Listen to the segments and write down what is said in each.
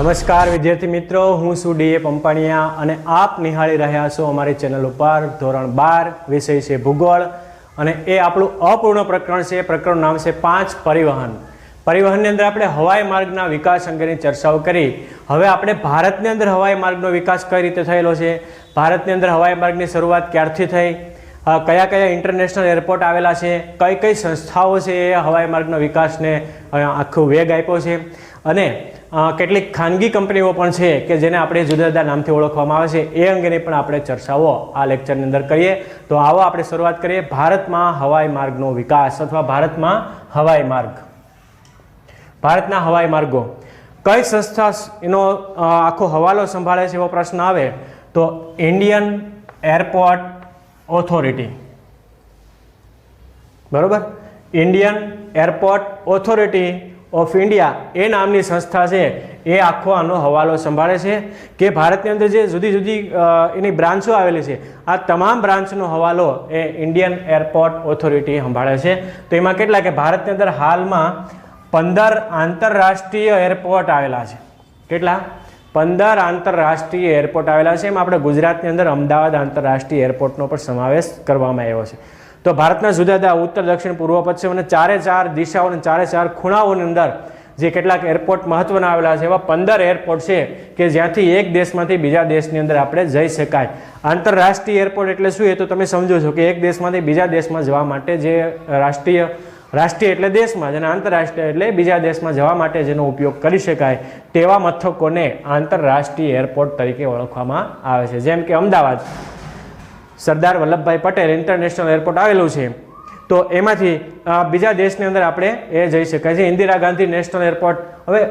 નમસ્કાર, વિદ્યાર્થી મિત્રો. હું છું ડીએ પંપાણિયા અને આપ નિહાળી રહ્યા છો અમારી ચેનલ ઉપર ધોરણ બાર, વિષય છે ભૂગોળ અને એ આપણું અપૂર્ણ પ્રકરણ છે. પ્રકરણ નામ છે પાંચ પરિવહન. પરિવહનની અંદર આપણે હવાઈ માર્ગના વિકાસ અંગેની ચર્ચાઓ કરી. હવે આપણે ભારતની અંદર હવાઈ માર્ગનો વિકાસ કઈ રીતે થયેલો છે? ભારતની અંદર હવાઈ માર્ગની શરૂઆત ક્યારથી થઈ? કયા કયા ઇન્ટરનેશનલ એરપોર્ટ આવેલા છે? કઈ કઈ સંસ્થાઓ છે એ હવાઈ માર્ગના વિકાસને આખો વેગ આપ્યો છે? અને કેટલીક ખાનગી કંપનીઓ પણ છે કે જેને આપણે જુદા જુદા નામથી ઓળખવામાં આવે છે, એ અંગેની પણ આપણે ચર્ચાઓ આ લેક્ચરની અંદર કરીએ. તો આવો આપણે શરૂઆત કરીએ. ભારતમાં હવાઈ માર્ગનો વિકાસ અથવા ભારતમાં હવાઈ માર્ગ. ભારતના હવાઈ માર્ગો. કઈ સંસ્થા એનો આખો હવાલો સંભાળે છે એવો પ્રશ્ન આવે? તો ઇન્ડિયન એરપોર્ટ ઓથોરિટી. બરોબર? Indian airport authority of India એ નામની સંસ્થા છે, એ આખો આનો હવાલો સંભાળે છે કે ભારતની અંદર જે જુદી જુદી એની બ્રાન્ચો આવેલી છે, આ તમામ બ્રાન્ચનો હવાલો એ ઇન્ડિયન એરપોર્ટ ઓથોરિટી સંભાળે છે. તો એમાં કેટલા કે ભારતની અંદર હાલમાં પંદર આંતરરાષ્ટ્રીય એરપોર્ટ આવેલા છે. કેટલા? પંદર આંતરરાષ્ટ્રીય એરપોર્ટ આવેલા છે. એમાં આપણે ગુજરાતની અંદર અમદાવાદ આંતરરાષ્ટ્રીય એરપોર્ટનો પણ સમાવેશ કરવામાં આવ્યો છે. તો ભારતના જુદા જુદા ઉત્તર, દક્ષિણ, પૂર્વ, પશ્ચિમ અને ચારે ચાર દિશાઓ અને ચારે ચાર ખૂણાઓની અંદર જે કેટલાક એરપોર્ટ મહત્વના આવેલા છે, એવા પંદર એરપોર્ટ છે કે જ્યાંથી એક દેશમાંથી બીજા દેશની અંદર આપણે જઈ શકાય. આંતરરાષ્ટ્રીય એરપોર્ટ એટલે શું એ તો તમે સમજો છો કે એક દેશમાંથી બીજા દેશમાં જવા માટે જે રાષ્ટ્રીય રાષ્ટ્રીય એટલે દેશમાં અને આંતરરાષ્ટ્રીય એટલે બીજા દેશમાં જવા માટે જેનો ઉપયોગ કરી શકાય તેવા મથકોને આંતરરાષ્ટ્રીય એરપોર્ટ તરીકે ઓળખવામાં આવે છે. જેમ કે અમદાવાદ. સરદાર વલ્લભભાઈ પટેલ ઇન્ટરનેશનલ એરપોર્ટ આવેલું છે. તો એમાંથી બીજા દેશની અંદર આપણે એ જઈ શકાય છે. ઇન્દિરા ગાંધી નેશનલ એરપોર્ટ હવે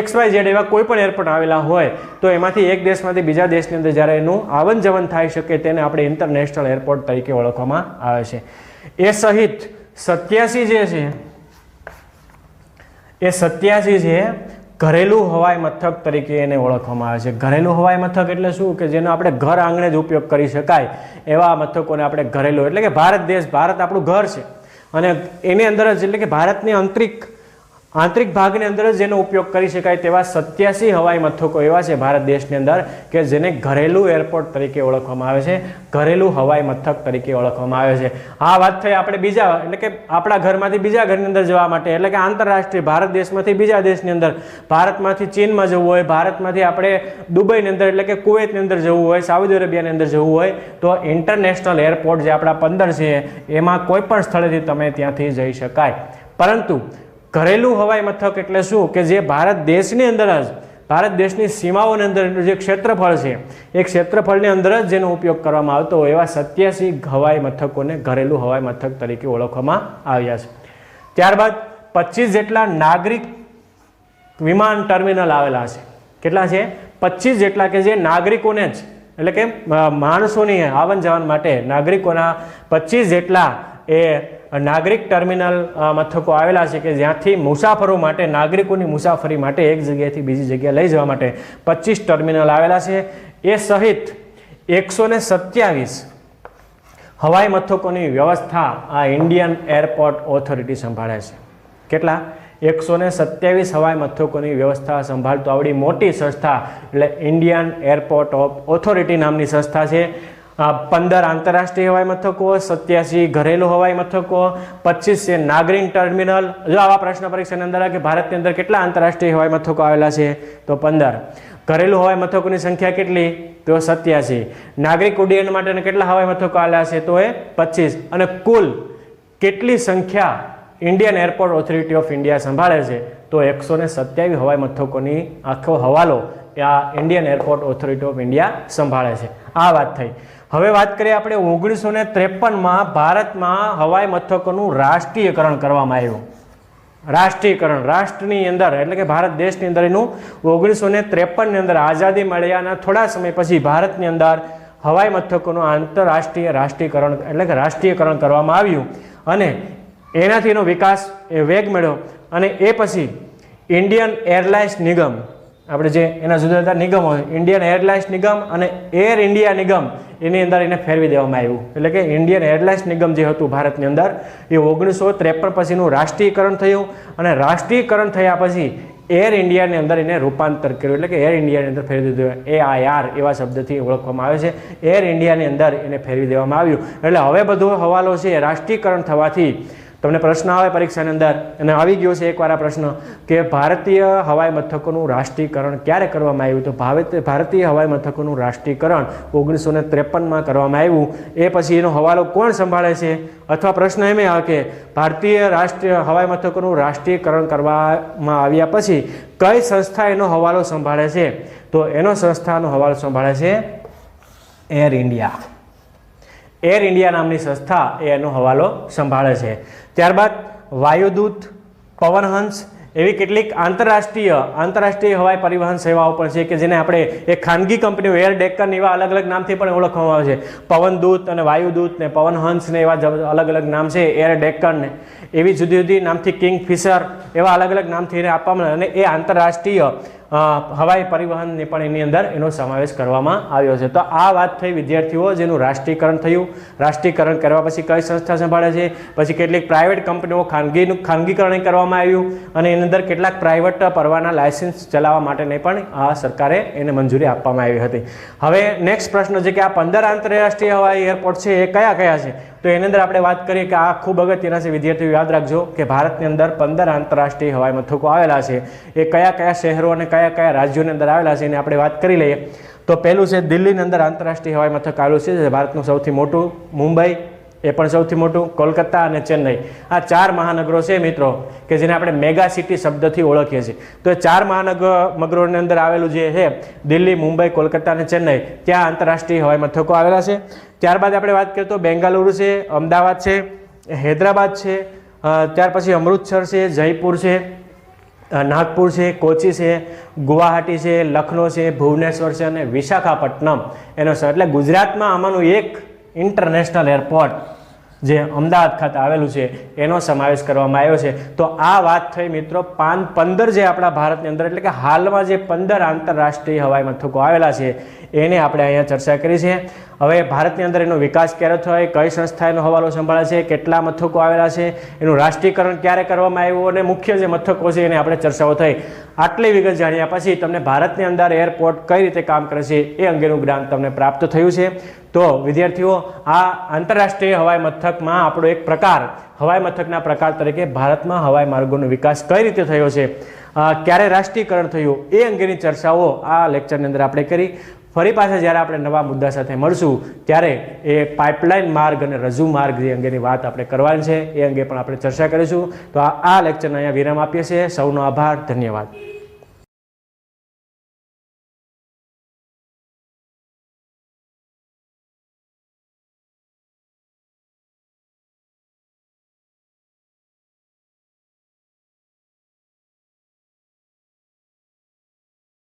એક્સ વાય ઝેડ એવા કોઈ પણ એરપોર્ટ આવેલા હોય, તો એમાંથી એક દેશમાંથી બીજા દેશની અંદર જ્યારે એનું આવન જવન થઈ શકે તેને આપણે ઇન્ટરનેશનલ એરપોર્ટ તરીકે ઓળખવામાં આવે છે. એ સહિત સત્યાસી જે છે, એ સત્યાસી છે ઘરેલું હવાઈ મથક તરીકે એને ઓળખવામાં આવે છે. ઘરેલું હવાઈ મથક એટલે શું? કે જેનો આપણે ઘર આંગણે જ ઉપયોગ કરી શકાય એવા મથકોને આપણે ઘરેલું, એટલે કે ભારત દેશ, ભારત આપણું ઘર છે. અને એની અંદર જ, એટલે કે ભારતની આંતરિક આંતરિક ભાગની અંદર જ જેનો ઉપયોગ કરી શકાય તેવા સત્યાસી હવાઈ મથકો એવા છે ભારત દેશની અંદર કે જેને ઘરેલું એરપોર્ટ તરીકે ઓળખવામાં આવે છે, ઘરેલું હવાઈ મથક તરીકે ઓળખવામાં આવે છે. આ વાત થઈ આપણે બીજા, એટલે કે આપણા ઘરમાંથી બીજા ઘરની અંદર જવા માટે, એટલે કે આંતરરાષ્ટ્રીય ભારત દેશમાંથી બીજા દેશની અંદર. ભારતમાંથી ચીનમાં જવું હોય, ભારતમાંથી આપણે દુબઈની અંદર, એટલે કે કુવૈતની અંદર જવું હોય, સાઉદી અરેબિયાની અંદર જવું હોય, તો ઇન્ટરનેશનલ એરપોર્ટ જે આપણા પંદર છે, એમાં કોઈ પણ સ્થળેથી તમે ત્યાંથી જઈ શકાય. પરંતુ ઘરેલું હવાઈ મથક એટલે શું? કે જે ભારત દેશની અંદર જ, ભારત દેશની સીમાઓની અંદર જે ક્ષેત્રફળ છે, એ ક્ષેત્રફળની અંદર જ જેનો ઉપયોગ કરવામાં આવતો હોય એવા સત્યાસી હવાઈ મથકોને ઘરેલું હવાઈ મથક તરીકે ઓળખવામાં આવ્યા છે. ત્યારબાદ પચીસ જેટલા નાગરિક વિમાન ટર્મિનલ આવેલા છે. કેટલા છે? પચીસ જેટલા કે જે નાગરિકોને જ, એટલે કે માણસોની આવન જવન માટે નાગરિકોના પચીસ જેટલા એ નાગરિક ટર્મિનલ મથકો આવેલા છે કે જ્યાંથી મુસાફરો માટે, નાગરિકોની મુસાફરી માટે એક જગ્યાએથી બીજી જગ્યાએ લઈ જવા માટે પચીસ ટર્મિનલ આવેલા છે. એ સહિત એકસો સત્યાવીસ હવાઈ મથકોની વ્યવસ્થા આ ઇન્ડિયન એરપોર્ટ ઓથોરિટી સંભાળે છે. કેટલા? એકસો ને સત્યાવીસ હવાઈ મથકોની વ્યવસ્થા સંભાળતો આવડી મોટી સંસ્થા, એટલે ઇન્ડિયન એરપોર્ટ ઓફ ઓથોરિટી નામની સંસ્થા છે. પંદર આંતરરાષ્ટ્રીય હવાઈ મથકો, સત્યાસી ઘરેલું હવાઈ મથકો પચીસ છે નાગરિક ટર્મિનલ. જો આવા પ્રશ્ન પરીક્ષાની અંદર કે ભારતની અંદર કેટલા આંતરરાષ્ટ્રીય હવાઈ મથકો આવેલા છે, તો પંદર. ઘરેલું હવાઈ મથકોની સંખ્યા કેટલી? તો સત્યાસી. નાગરિક ઉડ્ડયન માટેના કેટલા હવાઈ મથકો આવેલા છે? તો એ પચીસ અને કુલ કેટલી સંખ્યા Indian airport authority of India સંભાળે છે? તો એકસો ને સત્યાવીસ હવાઈ મથકોની આખો હવાલો આ Indian airport authority of India સંભાળે છે. આ વાત થઈ. હવે વાત કરીએ આપણે ઓગણીસો ને ત્રેપનમાં ભારતમાં હવાઈ મથકોનું રાષ્ટ્રીયકરણ કરવામાં આવ્યું. રાષ્ટ્રીયકરણ, રાષ્ટ્રની અંદર, એટલે કે ભારત દેશની અંદર એનું ઓગણીસો ને ત્રેપનની અંદર આઝાદી મળ્યાના થોડા સમય પછી ભારતની અંદર હવાઈ મથકોનું આંતરરાષ્ટ્રીય રાષ્ટ્રીયકરણ, એટલે કે રાષ્ટ્રીયકરણ કરવામાં આવ્યું. અને એનાથી એનો વિકાસ એ વેગ મળ્યો. અને એ પછી ઇન્ડિયન એરલાઇન્સ નિગમ આપણે જે એના જુદા જુદા નિગમો ઇન્ડિયન એરલાઇન્સ નિગમ અને એર ઇન્ડિયા નિગમ, એની અંદર એને ફેરવી દેવામાં આવ્યું. એટલે કે ઇન્ડિયન એરલાઇન્સ નિગમ જે હતું ભારતની અંદર, એ ઓગણીસો ત્રેપન પછીનું રાષ્ટ્રીયકરણ થયું અને રાષ્ટ્રીયકરણ થયા પછી એર ઇન્ડિયાની અંદર એને રૂપાંતર કર્યું. એટલે કે એર ઇન્ડિયાની અંદર ફેરવી દીધું. એ આ આર એવા શબ્દથી ઓળખવામાં આવે છે. એર ઇન્ડિયાની અંદર એને ફેરવી દેવામાં આવ્યું. એટલે હવે બધો હવાલો છે રાષ્ટ્રીયકરણ થવાથી તમને પ્રશ્ન આવે પરીક્ષાની અંદર, અને આવી ગયો છે એકવાર આ પ્રશ્ન, કે ભારતીય હવાઈ મથકોનું રાષ્ટ્રીયકરણ ક્યારે કરવામાં આવ્યું? તો ભારત ભારતીય હવાઈ મથકોનું રાષ્ટ્રીયકરણ ઓગણીસો ને ત્રેપનમાં કરવામાં આવ્યું. એ પછી એનો હવાલો કોણ સંભાળે છે? અથવા પ્રશ્ન એમ આવે કે ભારતીય રાષ્ટ્રીય હવાઈ મથકોનું રાષ્ટ્રીયકરણ કરવામાં આવ્યા પછી કઈ સંસ્થા એનો હવાલો સંભાળે છે? તો એનો સંસ્થાનો હવાલો સંભાળે છે એર ઇન્ડિયા. એર ઇન્ડિયા નામની સંસ્થા એ એનો હવાલો સંભાળે છે. ત્યારબાદ વાયુદૂત પવનહંસ એવી કેટલીક આંતરરાષ્ટ્રીય આંતરરાષ્ટ્રીય હવાઈ પરિવહન સેવાઓ પણ છે કે જેને આપણે એ ખાનગી કંપનીઓ એર ડેક્કન એવા અલગ અલગ નામથી પણ ઓળખવામાં આવે છે. પવનદૂત અને વાયુદૂત ને પવનહંસ ને એવા અલગ અલગ નામ છે એર ડેકન ને. એવી જુદી જુદી નામથી કિંગ ફિશર એવા અલગ અલગ નામથી એને આપવામાં આવે અને એ આંતરરાષ્ટ્રીય હવાઈ પરિવહનને પણ એની અંદર એનો સમાવેશ કરવામાં આવ્યો છે. તો આ વાત થઈ વિદ્યાર્થીઓ, જેનું રાષ્ટ્રીયકરણ થયું. રાષ્ટ્રીયકરણ કરવા પછી કઈ સંસ્થા સંભાળે છે? પછી કેટલીક પ્રાઇવેટ કંપનીઓ ખાનગીનું ખાનગીકરણ કરવામાં આવ્યું અને એની અંદર કેટલાક પ્રાઇવેટ પરવાના લાયસન્સ ચલાવવા માટેને પણ આ સરકારે એને મંજૂરી આપવામાં આવી હતી. હવે નેક્સ્ટ પ્રશ્ન છે કે આ પંદર આંતરરાષ્ટ્રીય હવાઈ એરપોર્ટ છે, એ કયા કયા છે? તો એની અંદર આપણે વાત કરીએ કે આ ખૂબ અગત્યના છે. વિદ્યાર્થીઓ, યાદ રાખજો કે ભારતની અંદર પંદર આંતરરાષ્ટ્રીય હવાઈ મથકો આવેલા છે. એ કયા કયા શહેરો અને કયા કયા રાજ્યોની અંદર આવેલા છે એની આપણે વાત કરી લઈએ. તો પહેલું છે દિલ્હીની અંદર આંતરરાષ્ટ્રીય હવાઈ મથક આવેલું છે, જે ભારતનું સૌથી મોટું, મુંબઈ એ પણ સૌથી મોટું, કોલકાતા અને ચેન્નઈ. આ ચાર મહાનગરો છે મિત્રો, કે જેને આપણે મેગા સિટી શબ્દથી ઓળખીએ છીએ. તો એ ચાર મહાનગર નગરોની અંદર આવેલું જે છે, દિલ્હી, મુંબઈ, કોલકાતા અને ચેન્નઈ, ત્યાં આંતરરાષ્ટ્રીય હવાઈ મથકો આવેલા છે. ત્યારબાદ આપણે વાત કરીએ તો બેંગાલુરુ છે, અમદાવાદ છે, હૈદરાબાદ છે ત્યાર પછી અમૃતસર છે, જયપુર છે નાગપુર છે, કોચી છે, ગુવાહાટી છે, લખનૌ છે, ભુવનેશ્વર છે અને વિશાખાપટ્ટનમ. એનો છે એટલે ગુજરાતમાં આમાંનું એક ઇન્ટરનેશનલ એરપોર્ટ જે અમદાવાદ ખાતે આવેલું છે, એનો સમાવેશ કરવામાં આવ્યો છે. તો આ વાત થઈ મિત્રો પાન પંદર જે આપણા ભારતની અંદર, એટલે કે હાલમાં જે પંદર આંતરરાષ્ટ્રીય હવાઈ મથકો આવેલા છે એને આપણે અહીંયા ચર્ચા કરી છે. હવે ભારતની અંદર એનો વિકાસ ક્યારે થયો કઈ સંસ્થા એનો હવાલો સંભાળે છે, કેટલા મથકો આવેલા છે, એનું રાષ્ટ્રીયકરણ ક્યારે કરવામાં આવ્યું અને મુખ્ય જે મથકો છે એને આપણે ચર્ચાઓ થઈ. આટલી વિગત જાણ્યા પછી તમને ભારતની અંદર એરપોર્ટ કઈ રીતે કામ કરે છે એ અંગેનું જ્ઞાન તમને પ્રાપ્ત થયું છે. તો વિદ્યાર્થીઓ, આ આંતરરાષ્ટ્રીય હવાઈ મથકમાં આપણો એક પ્રકાર, હવાઈ મથકના પ્રકાર તરીકે ભારતમાં હવાઈ માર્ગોનો વિકાસ કઈ રીતે થયો છે? ક્યારે રાષ્ટ્રીયકરણ થયું એ અંગેની ચર્ચાઓ આ લેક્ચરની અંદર આપણે કરી. ફરી પાછા જ્યારે આપણે નવા મુદ્દા સાથે મળશું, ત્યારે એ પાઇપલાઇન માર્ગ અને રજૂ માર્ગ જે અંગેની વાત આપણે કરવાની છે, એ અંગે પણ આપણે ચર્ચા કરીશું. તો આ લેક્ચરને અહીંયા વિરામ આપીએ છીએ. સૌનો આભાર. ધન્યવાદ.